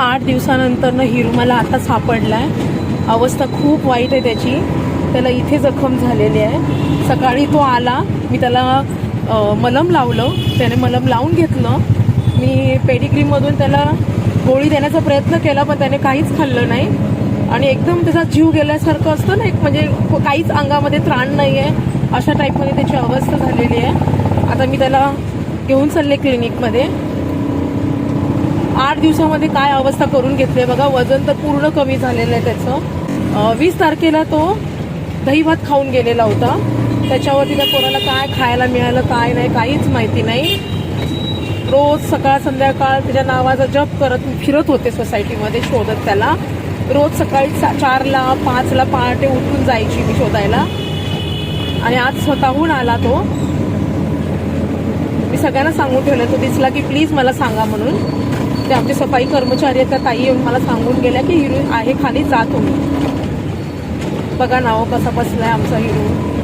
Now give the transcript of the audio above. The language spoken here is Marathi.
आठ दिवसानंतरनं हिरू मला आता सापडलाय. अवस्था खूप वाईट आहे त्याची. त्याला इथे जखम झालेली आहे. सकाळी तो आला मी त्याला मलम लावलं. त्याने मलम लावून घेतलं. मी पेडिक्रीमधून त्याला गोळी देण्याचा प्रयत्न केला पण त्याने काहीच खाल्लं नाही. आणि एकदम त्याचा जीव गेल्यासारखं असतं ना एक म्हणजे काहीच अंगामध्ये त्राण नाही आहे अशा टाईपमध्ये त्याची अवस्था झालेली आहे. आता मी त्याला घेऊन चालले क्लिनिकमध्ये आठ दिवसामध्ये काय अवस्था करून घेतली बघा वजन तर पूर्ण कमी झालेलं आहे त्याचं. वीस तारखेला तो दही भात खाऊन गेलेला होता. त्याच्यावरती त्या कोणाला काय खायला मिळालं काय नाही काहीच माहिती नाही. रोज सकाळ संध्याकाळ त्याच्या नावाचा जप करत फिरत होते सोसायटीमध्ये शोधत त्याला. रोज सकाळी सा- चारला पाचला पहाटे उठून जायची मी शोधायला. आणि आज स्वतःहून आला तो. मी सगळ्यांना सांगून ठेवलं तो दिसला की प्लीज मला सांगा म्हणून. ते आमचे सफाई कर्मचारी आहेत. त्या ताई येऊन मला सांगून गेल्या की हिरो आहे खाली जात तुम्ही. बघा नाव कसा बसलाय आमचा हिरो.